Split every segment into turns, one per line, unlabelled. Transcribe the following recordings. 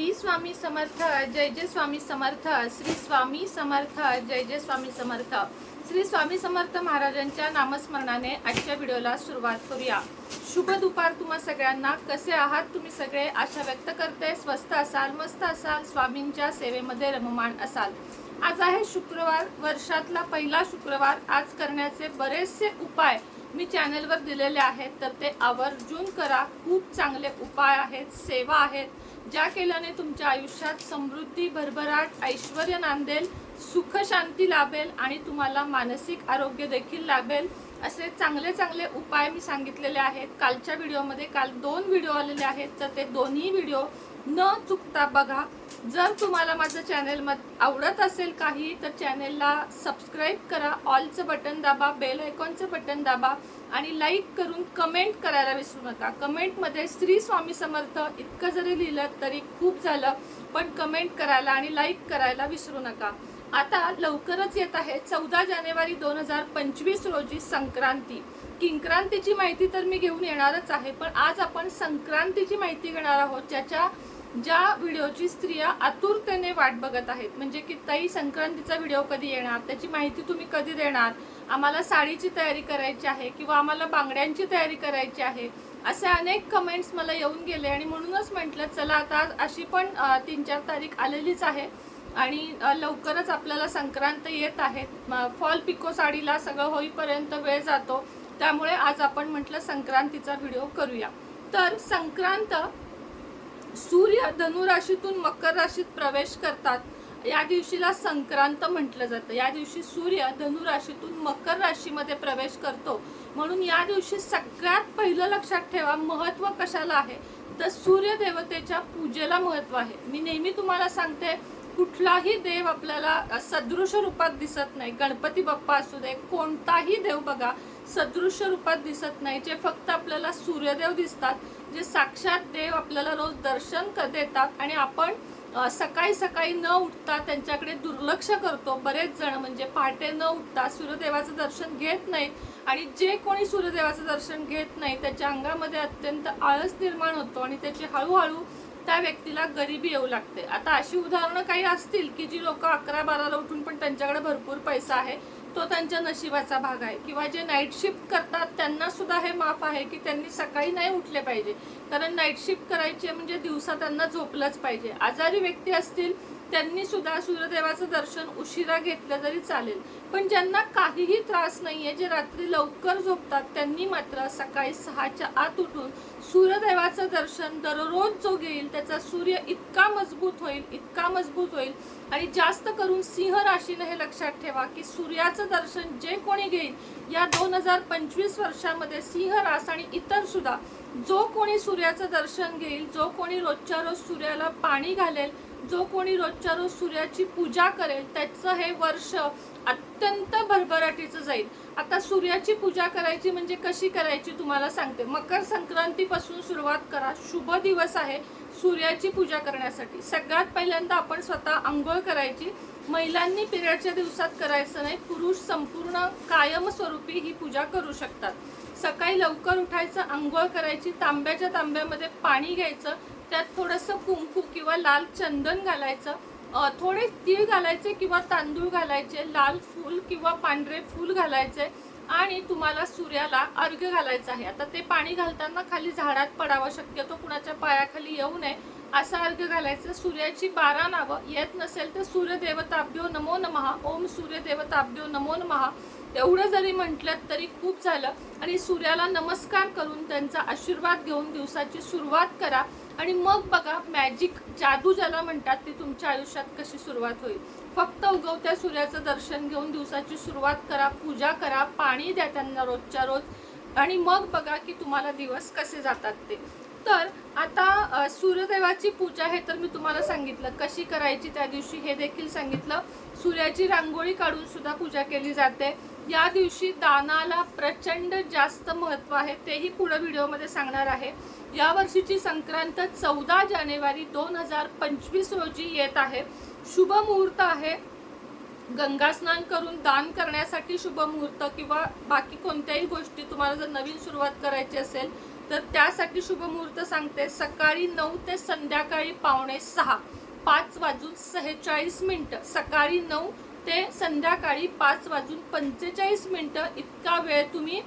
श्री स्वामी समर्थ जय जय स्वामी समर्थ श्री स्वामी समर्थ जय जय स्वामी समर्थ. श्री स्वामी समर्थ महाराजांच्या नामस्मरणाने आजच्या व्हिडिओला सुरुवात करूया. शुभ दुपार तुम्हा सगळ्यांना. कसे आहात तुम्ही सगळे? आशा व्यक्त करते. स्वस्त असाल मस्त असाल स्वामींच्या सेवेमध्ये रममाण असाल. आज आहे शुक्रवार. वर्षातला पहिला शुक्रवार. आज करण्याचे बरेचसे उपाय मी चॅनलवर दिलेले आहेत तर ते आवर्जून करा. खूप चांगले उपाय आहेत सेवा आहेत ज्या केल्याने तुमच्या आयुष्यात समृद्धी भरभराट ऐश्वर नांदेल सुख शांती लाभेल आणि तुम्हाला मानसिक आरोग्य देखील लाभेल. असे चांगले चांगले उपाय मी सांगितलेले आहेत. कालच्या व्हिडिओमध्ये काल दोन व्हिडिओ आलेले आहेत तर ते दोन्ही व्हिडिओ न चुकता बघा. जर तुम्हाला माझं चॅनेल आवडत असेल काही तर चॅनेलला सबस्क्राईब करा. ऑलचं बटन दाबा बेल आयकॉनचं बटन दाबा आणि लाईक करून कमेंट करायला विसरू नका. कमेंटमध्ये श्री स्वामी समर्थ इतकं जरी लिहिलं तरी खूप झालं पण कमेंट करायला आणि लाईक करायला विसरू नका. आता लवकरच येत आहे चौदा जानेवारी दोन हजार पंचवीस रोजी संक्रांती. किंक्रांतीची माहिती तर मी घेऊन येणारच आहे पण आज आपण संक्रांतीची माहिती घेणार आहोत ज्याच्या ज्या व्हिडिओची स्त्रिया आतुरतेने वाट बघत आहेत म्हणजे की ताई संक्रांतीचा व्हिडिओ कधी येणार त्याची माहिती तुम्ही कधी देणार आम्हाला साडीची तयारी करायची आहे किंवा आम्हाला बांगड्यांची तयारी करायची आहे असे अनेक कमेंट्स मला येऊन गेले आणि म्हणूनच म्हटलं चला आता अशी पण तीन चार तारीख आलेलीच आहे आणि लवकरच आपल्याला संक्रांत येत आहे. फॉल पिको साडीला सगळं होईपर्यंत वेळ जातो त्यामुळे आज आपण म्हटलं संक्रांतीचा व्हिडिओ करूया. तर संक्रांत सूर्य धनुराशीतून मकर राशीत प्रवेश करतात. या दिवशीला संक्रांत म्हटलं जातं. या दिवशी सूर्य धनुराशीतून मकर राशीमध्ये प्रवेश करतो. म्हणून या दिवशी सगळ्यात पहिलं लक्षात ठेवा महत्त्व कशाला आहे? तर सूर्य देवतेच्या पूजेला महत्त्व आहे. मी नेहमी तुम्हाला सांगते कुठलाही देव आपल्याला सदृश रूपात दिसत नाही. गणपती बाप्पा असू दे कोणताही देव बघा सदृश रूपात दिसत नाही जे फक्त आपल्याला सूर्यदेव दिसतात जे साक्षात देव आपल्याला रोज दर्शन क- देतात आणि आपण सकाळी सकाळी न उठता त्यांच्याकडे दुर्लक्ष करतो. बरेच जण म्हणजे पहाटे न उठता सूर्यदेवाचं दर्शन घेत नाहीत आणि जे कोणी सूर्यदेवाचं दर्शन घेत नाही त्याच्या अंगामध्ये अत्यंत आळस निर्माण होतो आणि त्याची हळूहळू त्या व्यक्तीला गरिबी येऊ लागते. आता अशी उदाहरणं काही असतील की जी लोक अकरा बाराला उठून पण त्यांच्याकडे भरपूर पैसा आहे तो त्यांच्या नशिबाचा भाग आहे. किंवा जे नाईट शिफ्ट करतात त्यांना सुद्धा हे माफ आहे की त्यांनी सकाळी नाही उठले पाहिजे. कारण नाईट शिफ्ट करायची म्हणजे दिवसा त्यांना झोपलंच पाहिजे. आजारी व्यक्ती असतील त्यांनी सुद्धा सूर्यदेवाचं दर्शन उशिरा घेतलं तरी चालेल. पण ज्यांना काहीही त्रास नाही आहे जे रात्री लवकर झोपतात त्यांनी मात्र सकाळी सहाच्या आत उठून सूर्यदेवाचं दर्शन दररोज जो घेईल त्याचा सूर्य इतका मजबूत होईल इतका मजबूत होईल. आणि जास्त करून सिंह राशीनं हे लक्षात ठेवा की सूर्याचं दर्शन जे कोणी घेईल या दोन हजार पंचवीस वर्षामध्ये सिंह रास आणि इतर सुद्धा जो कोणी सूर्याचं दर्शन घेईल जो कोणी रोजच्या रोज सूर्याला पाणी घालेल जो कोणी रोजच्या रोज सूर्याची पूजा करेल त्याचं हे वर्ष अत्यंत भरभराटीचं जाईल. आता सूर्याची पूजा करायची म्हणजे कशी करायची तुम्हाला सांगते. मकर संक्रांतीपासून सुरुवात करा. शुभ दिवस आहे सूर्याची पूजा करण्यासाठी. सगळ्यात पहिल्यांदा आपण स्वतः आंघोळ करायची. महिलांनी पिरियडच्या दिवसात करायचं नाही पुरुष संपूर्ण कायमस्वरूपी ही पूजा करू शकतात. सकाळी लवकर उठायचं आंघोळ करायची तांब्याच्या तांब्यामध्ये पाणी घ्यायचं त्यात थोडंसं कुंकू किंवा लाल चंदन घालायचं. थोडे तीळ घालायचे किंवा तांदूळ घालायचे लाल फूल किंवा पांढरे फूल घालायचे आणि तुम्हाला सूर्याला अर्घ्य घालायचं आहे. आता ते पाणी घालताना खाली झाडात पडावं शक्यतो कुणाच्या पायाखाली येऊ नये असं अर्घ्य घालायचं. सूर्याची बारा नावं येत नसेल तर सूर्यदेवताभ्यो नमो नमः ओम सूर्यदेवताभ्यो नमो नमहा एवढं जरी म्हटलं तरी खूप झालं. आणि सूर्याला नमस्कार करून त्यांचा आशीर्वाद घेऊन दिवसाची सुरुवात करा. आणि मग बघा मॅजिक जादू ज्याला म्हणतात ती तुमच्या आयुष्यात कशी सुरुवात होईल. फक्त उगवत्या सूर्याचं दर्शन घेऊन दिवसाची सुरुवात करा पूजा करा पाणी द्या त्यांना रोजच्या रोज. आणि मग बघा की तुम्हाला दिवस कसे जातात ते. तर आता सूर्यदेवाची पूजा हे तर मी तुम्हाला सांगितलं. कशी करायची त्या दिवशी हे देखील सांगितलं. सूर्याची रांगोळी काढून सुद्धा पूजा केली जाते. या दिवशी दानाला प्रचंड जास्त महत्त्व आहे तेही पुढं व्हिडिओमध्ये सांगणार आहे. या वर्षीची संक्रांत चौदा जानेवारी दोन हजार पंचवीस रोजी येत आहे. शुभ मुहूर्त आहे. गंगा स्नान करून दान करण्यासाठी शुभ मुहूर्त किंवा बाकी कोणत्याही गोष्टी तुम्हाला जर नवीन सुरुवात करायची असेल तर त्यासाठी शुभ मुहूर्त सांगते. सकाळी नऊ ते संध्याकाळी पावणे सहा पाच वाजून सेहेचाळीस मिनटं. सकाळी नऊ ते संध्याकाळी पाच वाजून पंचेचाळीस मिनटं इतका वेळ तुम्ही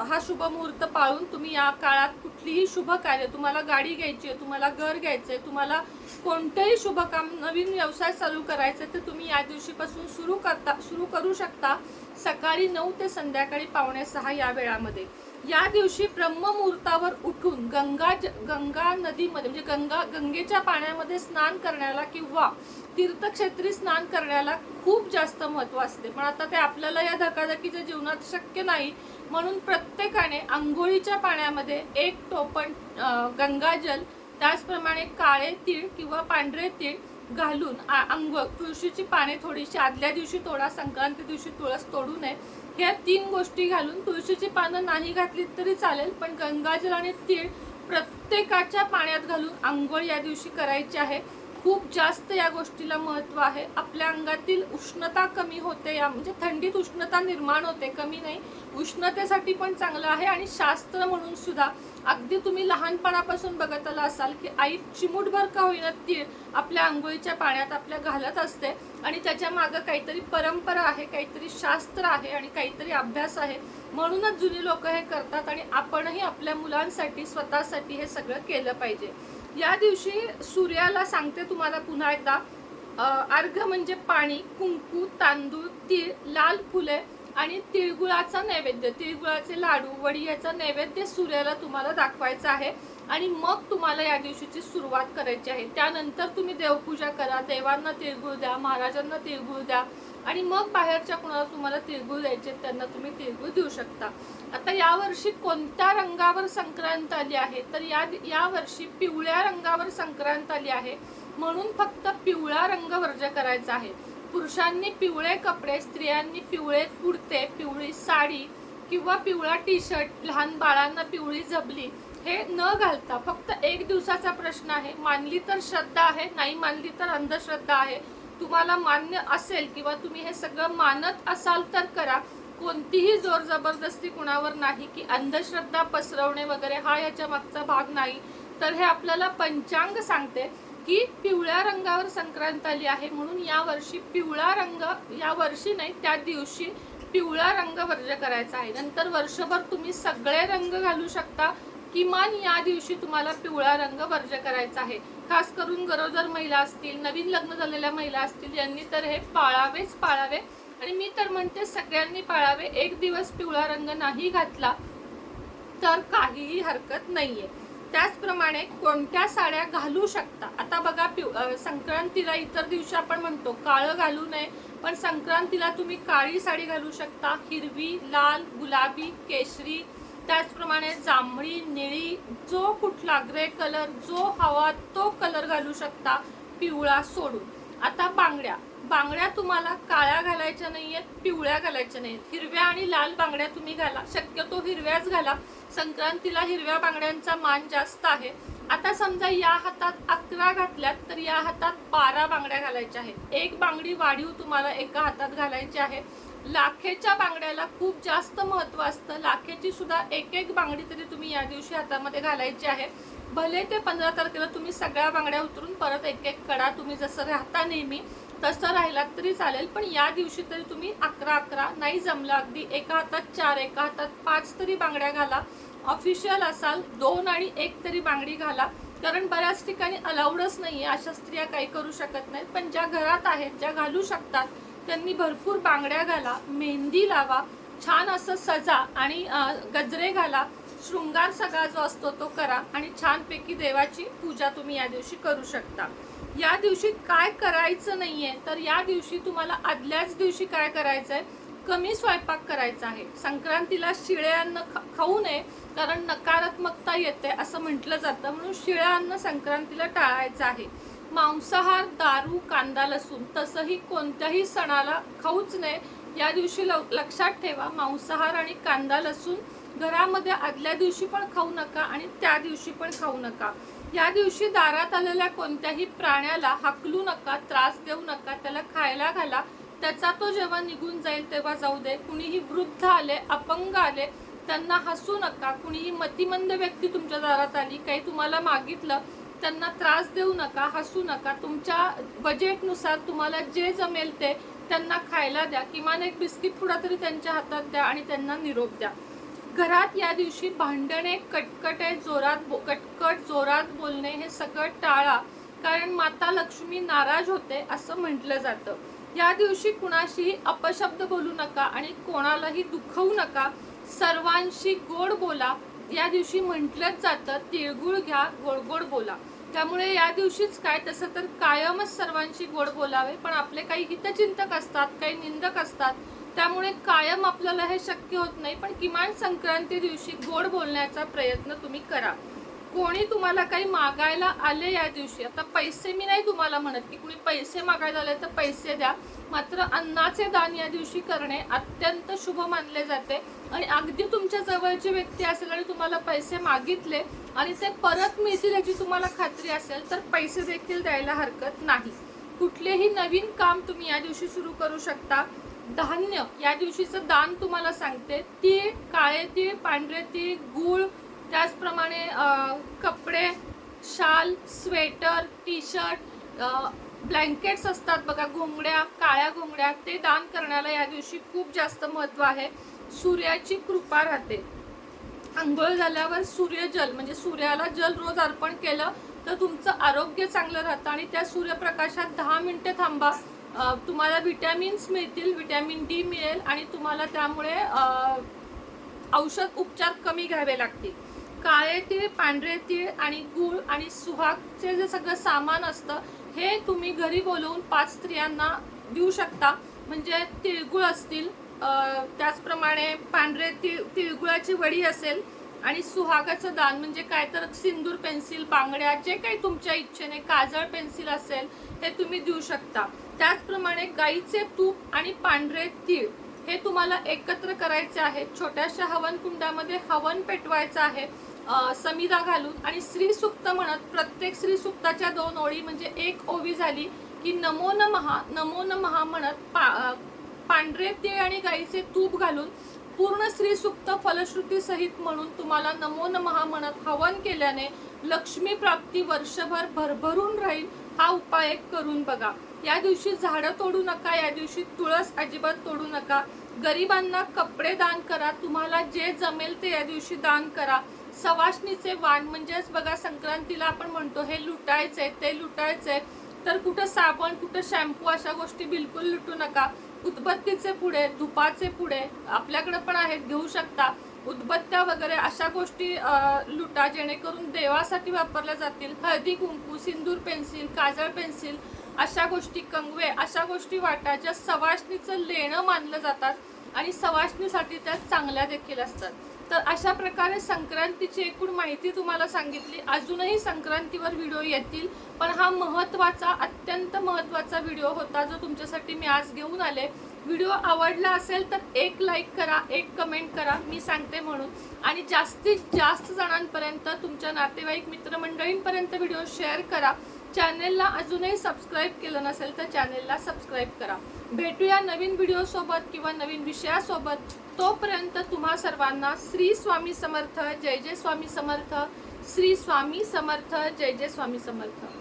हा शुभ मुहूर्त पाळून तुम्ही या काळात कुठलीही शुभ कार्य तुम्हाला गाडी घ्यायची आहे तुम्हाला घर घ्यायचं आहे तुम्हाला कोणतंही शुभ काम नवीन व्यवसाय चालू करायचा आहे, तर तुम्ही या दिवशीपासून सुरू करता सुरू करू शकता सकाळी नऊ ते संध्याकाळी पावणे सहा या वेळामध्ये. या दिवशी ब्रह्ममुहूर्तावर उठून गंगा ज- गंगा नदीमध्ये म्हणजे गंगा गंगेच्या पाण्यामध्ये स्नान करण्याला किंवा तीर्थक्षेत्री स्नान करण्याला खूप जास्त महत्त्व असते. पण आता ते आपल्याला या धकाधकीच्या जीवनात शक्य नाही म्हणून प्रत्येकाने आंघोळीच्या पाण्यामध्ये एक टोपण गंगाजल त्याचप्रमाणे काळे तीळ किंवा पांढरे तीळ घालून आ- आंघोळ तुळशीची पाने थोडीशी आदल्या दिवशी तोडा संक्रांती दिवशी तुळस तोडू नये ह्या तीन गोष्टी घालून तुळशीची पानं नाही घातली तरी चालेल पण गंगाजल आणि तीळ प्रत्येकाच्या पाण्यात घालून आंघोळ या दिवशी करायची आहे. खूप जास्त या गोष्टीला महत्त्व आहे. आपल्या अंगातील उष्णता कमी होते या म्हणजे थंडीत उष्णता निर्माण होते कमी नाही. उष्णतेसाठी पण चांगलं आहे आणि शास्त्र म्हणून सुद्धा. अगदी तुम्ही लहानपणापासून बघत आला असाल की आई चिमूटभर का होईना तीळ आपल्या आंघोळीच्या पाण्यात आपल्या घालत असते आणि त्याच्या मागं काहीतरी परंपरा आहे काहीतरी शास्त्र आहे आणि काहीतरी अभ्यास आहे. म्हणूनच जुनी लोक हे करतात आणि आपणही आपल्या मुलांसाठी स्वतःसाठी हे सगळं केलं पाहिजे. या दिवशी सूर्याला सांगते तुम्हाला पुन्हा एकदा अर्घ म्हणजे पाणी कुंकू तांदूळ तीळ लाल फुले आणि तिळगुळाचा नैवेद्य. तिळगुळाचे लाडू वडी याचा नैवेद्य सूर्याला तुम्हाला दाखवायचा आहे आणि मग तुम्हाला या दिवशीची सुरुवात करायची आहे. त्यानंतर तुम्ही देवपूजा करा देवांना तिळगुळ द्या महाराजांना तिळगुळ द्या आणि मग बाहेरच्या कुणाला तुम्हाला तिळगुळ द्यायचे त्यांना तुम्ही तिळगुळ देऊ शकता. आता यावर्षी कोणत्या रंगावर संक्रांत आली आहे? तर या या वर्षी पिवळ्या रंगावर संक्रांत आली आहे. म्हणून फक्त पिवळा रंग वर्ज करायचा आहे. पुरुषांनी पिवळे कपडे स्त्रियांनी पिवळे कुर्ते पिवळी साडी किंवा पिवळा टी शर्ट लहान बाळांना पिवळी झबली हे न घालता फक्त एक दिवसाचा प्रश्न आहे. मानली तर श्रद्धा आहे नाही मानली तर अंधश्रद्धा आहे. तुम्हाला मान्य असेल किंवा तुम्ही हे सगळं मानत असाल तर करा. कोणतीही जोर जबरदस्ती कुणावर नाही की अंधश्रद्धा पसरवणे वगैरे हा याच्या मागचा भाग नाही. तर हे आपल्याला पंचांग सांगते की पिवळ्या रंगावर संक्रांत आली आहे म्हणून या वर्षी पिवळा रंग या वर्षी नाही त्या दिवशी पिवळा रंग वर्ज करायचा आहे. नंतर वर्षभर तुम्ही सगळे रंग घालू शकता. किमान या दिवशी तुम्हाला पिवळा रंग वर्ज करायचा आहे. खास करून गरोदर महिला असतील नवीन लग्न झालेल्या महिला असतील यांनी तर हे पाळावेच पाळावे. आणि मी तर म्हणते सगळ्यांनी पाळावे. एक दिवस पिवळा रंग नाही घातला तर काहीही हरकत नाहीये. त्याचप्रमाणे कोणत्या साड्या घालू शकता? आता बघा पिव संक्रांतीला इतर दिवशी आपण म्हणतो काळं घालू नये. पण संक्रांतीला तुम्ही काळी साडी घालू शकता. हिरवी लाल गुलाबी केशरी त्याचप्रमाणे जांभळी निळी जो कुठला ग्रे कलर जो हवा तो कलर घालू शकता पिवळा सोडून. आता बांगड्या. बांगड्या तुम्हाला काळ्या घालायच्या नाही आहेत पिवळ्या घालायच्या नाही आहेत हिरव्या आणि लाल बांगड्या तुम्ही घाला. शक्यतो हिरव्याच घाला. संक्रांतीला हिरव्या बांगड्यांचा मान जास्त आहे. आता समजा या हातात अकरा घातल्यात तर या हातात बारा बांगड्या घालायच्या आहेत. एक बांगडी वाढीव तुम्हाला एका हातात घालायची आहे. लाखेच्या बांगड्याला खूप जास्त महत्त्व असतं. लाखेची सुद्धा एक एक बांगडी तरी तुम्ही या दिवशी हातामध्ये घालायची आहे. भले ते पंधरा तारखेला तुम्ही सगळ्या बांगड्या उतरून परत एक एक कडा तुम्ही जसं राहता नेहमी तसं राहिलात तरी चालेल. पण या दिवशी तरी तुम्ही अकरा अकरा नाही जमलं अगदी एका हातात चार एका हातात पाच तरी बांगड्या घाला. ऑफिशियल असाल दोन आणि एक तरी बांगडी घाला. कारण बऱ्याच ठिकाणी अलाउडच आहे अशा स्त्रिया काही करू शकत नाहीत. पण ज्या घरात आहेत ज्या घालू शकतात त्यांनी भरपूर बांगड्या घाला मेहंदी लावा छान असं सजा आणि गजरे घाला. शृंगार सगळा जो असतो तो करा आणि छानपैकी देवाची पूजा तुम्ही या दिवशी करू शकता. या दिवशी काय करायचं नाही आहे तर या दिवशी तुम्हाला आदल्याच दिवशी काय करायचं आहे कमी स्वयंपाक करायचा आहे. संक्रांतीला शिळे अन्न ख- खाऊ नये कारण नकारात्मकता येते असं म्हटलं जातं. म्हणून शिळे अन्न संक्रांतीला टाळायचं आहे. मांसाहार दारू कांदा लसूण तसंही कोणत्याही सणाला खाऊच नये. या दिवशी लव- लक्षात ठेवा मांसाहार आणि कांदा लसूण घरामध्ये आदल्या दिवशी पण खाऊ नका आणि त्या दिवशी पण खाऊ नका. या दिवशी दारात आलेल्या कोणत्याही प्राण्याला हाकलू नका त्रास देऊ नका त्याला खायला घाला. त्याचा तो जेव्हा निघून जाईल तेव्हा जाऊ दे. कुणीही वृद्ध आले अपंग आले त्यांना हसू नका. कुणीही मतिमंद व्यक्ती तुमच्या दारात आली काही तुम्हाला मागितलं त्यांना त्रास देऊ नका हसू नका. तुमच्या बजेटनुसार तुम्हाला जे जमेल ते त्यांना खायला द्या. किमान एक बिस्किट थोडा तरी त्यांच्या हातात द्या आणि त्यांना निरोप द्या. घरात या दिवशी भांडणे कटकटे जोरात बो- कटकट जोरात बोलणे हे सगळं टाळा. कारण माता लक्ष्मी नाराज होते असं म्हटलं जातं. या दिवशी कुणाशीही अपशब्द बोलू नका आणि कोणालाही दुखवू नका. सर्वांशी गोड बोला. या दिवशी म्हटलंच जातं तिळगुळ घ्या गोड गोड बोला. त्यामुळे या दिवशीच काय तसं तर कायमच सर्वांशी गोड बोलावे पण आपले काही हितचिंतक असतात काही निंदक असतात त्यामुळे कायम आपल्याला हे शक्य होत नाही पण किमान संक्रांती दिवशी गोड बोलण्याचा प्रयत्न तुम्ही करा. कोणी तुम्हाला काही मागायला आले या दिवशी? आता पैसे मी नाही तुम्हाला म्हणत की कुणी पैसे मागायला आले तर पैसे द्या. मात्र अन्नाचे दान या दिवशी करणे अत्यंत शुभ मानले जाते. आणि अगदी तुमच्या जवळची व्यक्ती असेल आणि तुम्हाला पैसे मागितले आणि ते परत मिळतील याची तुम्हाला खात्री असेल तर पैसे देखील द्यायला हरकत नाही. कुठलेही नवीन काम तुम्ही या दिवशी सुरू करू शकता. धान्य या दिवशीचं दान तुम्हाला सांगते. तीळ काळे तीळ पांढरे तीळ गूळ त्याचप्रमाणे कपडे शाल स्वेटर टी शर्ट ब्लँकेट्स असतात बघा घोंगड्या काळ्या घोंगड्या ते दान करण्याला या दिवशी खूप जास्त महत्त्व आहे. सूर्याची कृपा राहते. आंघोळ झाल्यावर सूर्यजल म्हणजे सूर्याला जल रोज अर्पण केलं तर तुमचं आरोग्य चांगलं राहतं आणि त्या सूर्यप्रकाशात दहा मिनटं थांबा. तुम्हाला विटॅमिन्स मिळतील विटॅमिन डी मिळेल आणि तुम्हाला त्यामुळे औषध उपचार कमी घ्यावे लागतील. काळे तीळ पांढरे तीळ आणि गूळ आणि सुहागचे जे सगळं सामान असतं हे तुम्ही घरी बोलवून पाच स्त्रियांना देऊ शकता. म्हणजे तिळगुळ असतील त्याचप्रमाणे पांढरे तिळ तिळगुळाची वडी असेल आणि सुहागाचं दान म्हणजे काय तर सिंदूर पेन्सिल बांगड्या जे काही तुमच्या इच्छेने काजळ पेन्सिल असेल हे तुम्ही देऊ शकता. त्याचप्रमाणे गाईचे तूप आणि पांढरे तीळ हे तुम्हाला एकत्र करायचे आहे. छोट्याशा हवन कुंडामध्ये हवन पेटवायचं आहे. समिदा घालून आणि श्री सुक्त म्हणत प्रत्येक श्री सुक्ताच्या दोन ओळी म्हणजे एक ओवी झाली की नमो नमहा नमो नमहा म्हणत पा पांढरे तीळ आणि गाईचे तूप घालून पूर्ण श्री सुक्त फलश्रुती सहित म्हणून तुम्हाला नमो नमहा म्हणत हवन केल्याने लक्ष्मी प्राप्ती वर्षभर भरभरून राहील हा उपाय करून बघा. या दिवशी झाडं तोडू नका या दिवशी तुळस अजिबात तोडू नका. गरिबांना कपडे दान करा तुम्हाला जे जमेल ते या दिवशी दान करा. सवासणीचे वाण म्हणजेच बघा संक्रांतीला आपण म्हणतो हे लुटायचंय ते लुटायचंय तर कुठं साबण कुठं शॅम्पू अशा गोष्टी बिलकुल लुटू नका. उदबत्तीचे पुढे धुपाचे पुढे आपल्याकडे पण आहेत घेऊ शकता. उदबत्त्या वगैरे अशा गोष्टी लुटा जेणेकरून देवासाठी वापरल्या जातील. हळदी कुंकू सिंदूर पेन्सिल काजळ पेन्सिल अशा गोष्टी कंगवे अशा गोष्टी वाटा ज्या सवासणीचं लेणं मानलं जातात आणि सवासणीसाठी त्या चांगल्या देखील असतात. तर अशा प्रकारे संक्रांतीची एकूण माहिती तुम्हाला सांगितली. अजूनही संक्रांतीवर व्हिडिओ येतील पण हा महत्त्वाचा अत्यंत महत्त्वाचा व्हिडिओ होता जो तुमच्यासाठी मी आज घेऊन आले. व्हिडिओ आवडला असेल तर एक लाईक करा एक कमेंट करा मी सांगते म्हणून. आणि जास्तीत जास्त जणांपर्यंत तुमच्या नातेवाईक मित्रमंडळींपर्यंत व्हिडिओ शेअर करा. चॅनेलला अजूनही सबस्क्राईब केलं नसेल तर चॅनेलला सबस्क्राईब करा. भेटूया नवीन व्हिडिओ सोबत किंवा नवीन विषयासोबत. तोपर्यंत तुम्हा सर्वांना श्री स्वामी समर्थ जय जय स्वामी समर्थ श्री स्वामी समर्थ जय जय स्वामी समर्थ.